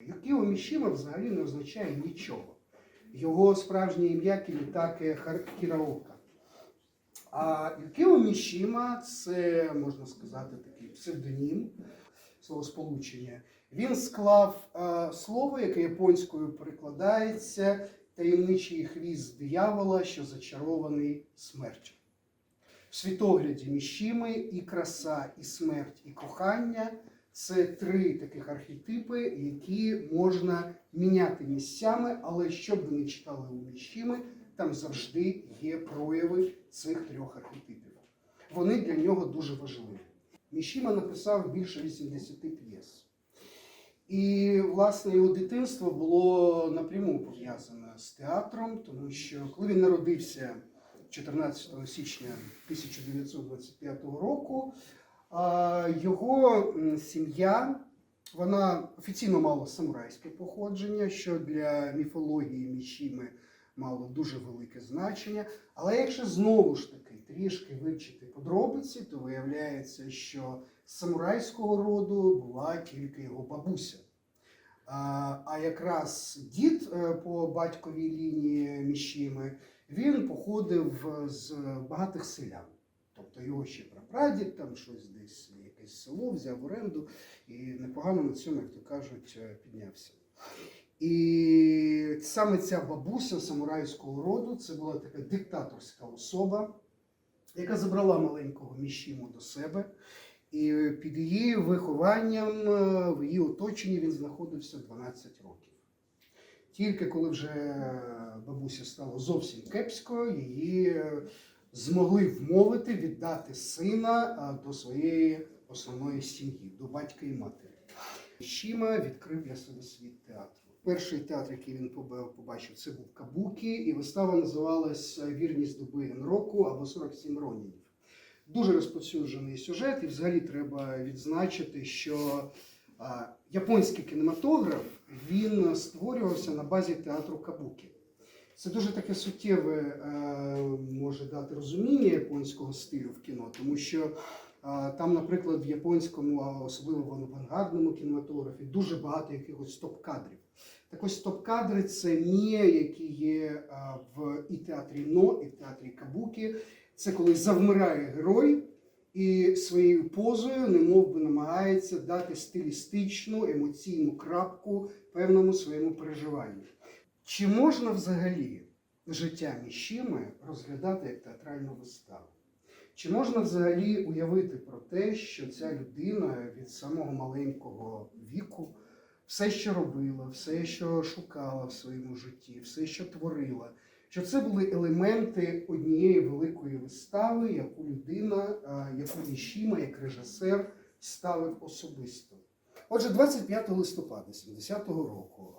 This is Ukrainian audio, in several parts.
Юкіо Мішіма взагалі не означає нічого. Його справжнє ім'я Кімітаке Кіраока. А Юкіо Мішіма це, можна сказати, такий псевдонім словосполучення. Він склав е, слово, яке японською перекладається таємничий хвіст диявола, що зачарований смертю. В світогляді Мішіми і краса, і смерть, і кохання це три таких архетипи, які можна міняти місцями, але щоб ви не читали у Мішіми, там завжди є прояви цих трьох архетипів. Вони для нього дуже важливі. Мішіма написав більше 80 п'єс. І, власне, його дитинство було напряму пов'язане з театром, тому що коли він народився 14 січня 1925 року, його сім'я вона офіційно мала самурайське походження, що для міфології Мішіми мало дуже велике значення. Але якщо знову ж таки трішки вивчити подробиці, то виявляється, що з самурайського роду була тільки його бабуся. А якраз дід е, по батьковій лінії Мішіми він походив з багатих селян. Тобто його ще прапрадід там щось десь якесь село взяв в оренду і непогано на цьому, як то кажуть, е, піднявся. І саме ця бабуся самурайського роду це була така диктаторська особа, яка забрала маленького Мішіму до себе. І під її вихованням, е, в її оточенні він знаходився 12 років. Тільки коли вже бабуся стала зовсім кепською, її е, змогли вмовити віддати сина до своєї основної сім'ї, до батька і матері. Шіма відкрив для себе світ театру. Перший театр, який він побачив, це був Кабукі, і вистава називалась Вірність доби року або 47 ронінів. Дуже розповсюджений сюжет, і взагалі треба відзначити, що японський кінематограф він створювався на базі театру Кабукі. Це дуже таке суттєве е, може дати розуміння японського стилю в кіно, тому що а, там, наприклад, в японському, а особливо в авангардному кінематографі, дуже багато якихось стоп-кадрів. Так ось стоп-кадри це міє, які є а, в і театрі Но, і в театрі Кабукі. Це коли завмирає герой і своєю позою, немов би намагається дати стилістичну, емоційну крапку певному своєму переживанню. Чи можна взагалі життя Мішіми розглядати як театральну виставу? Чи можна взагалі уявити про те, що ця людина від самого маленького віку все, що робила, все, що шукала в своєму житті, все, що творила, що це були елементи однієї великої вистави, яку людина, яку Мішіма, як режисер, ставив особисто. Отже, 25 листопада 70-го року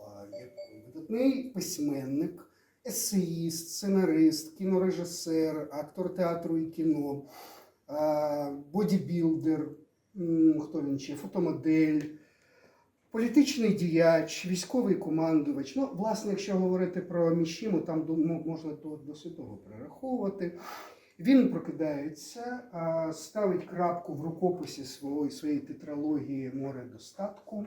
видатний письменник, есеїст, сценарист, кінорежисер, актор театру і кіно, бодібілдер, хто він ще, фотомодель, політичний діяч, військовий командувач. Ну, власне, якщо говорити про Мішіму, там можна то до святого перераховувати. Він прокидається, ставить крапку в рукописі своєї, своєї тетралогії Море достатку.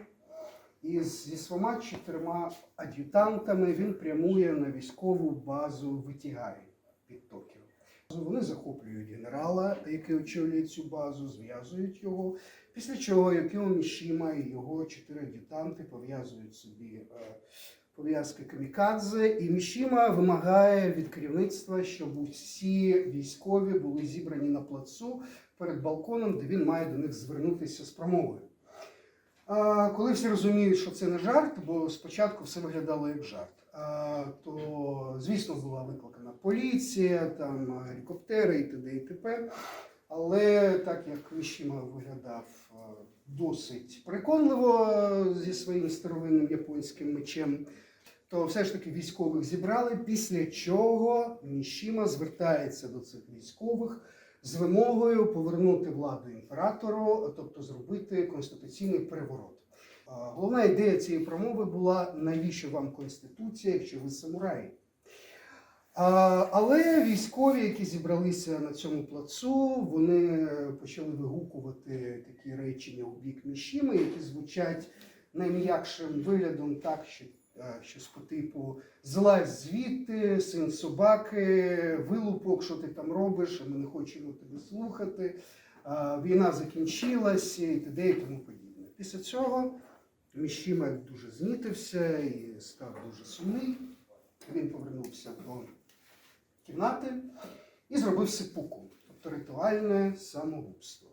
І зі своїми чотирма ад'ютантами він прямує на військову базу Витігаї під Токіо. Вони захоплюють генерала, який очолює цю базу, зв'язують його. Після чого Якіо Мішіма і його чотири ад'ютанти пов'язують собі пов'язки камікадзе, і Мішіма вимагає від керівництва, щоб усі військові були зібрані на плацу перед балконом, де він має до них звернутися з промовою. А, коли всі розуміють, що це не жарт, бо спочатку все виглядало як жарт, а, то, звісно, була викликана поліція, там гелікоптери і т.д. і т.п. Але так як Мішіма виглядав е, досить переконливо е, зі своїм старовинним японським мечем, то все ж таки військових зібрали, після чого Мішіма звертається до цих військових з вимогою повернути владу імператору, тобто зробити конституційний переворот. Головна ідея цієї промови була: навіщо вам конституція, якщо ви самураї? Але військові, які зібралися на цьому плацу, вони почали вигукувати такі речення у бік Мішіми, які звучать найм'якшим виглядом, так що щось по типу злазь звідти, син собаки, вилупок, що ти там робиш, ми не хочемо тебе слухати. Війна закінчилась і т.д. і тому подібне. Після цього Міщима дуже знітився і став дуже сумний. Він повернувся до кімнати і зробив сипуку, тобто ритуальне самогубство.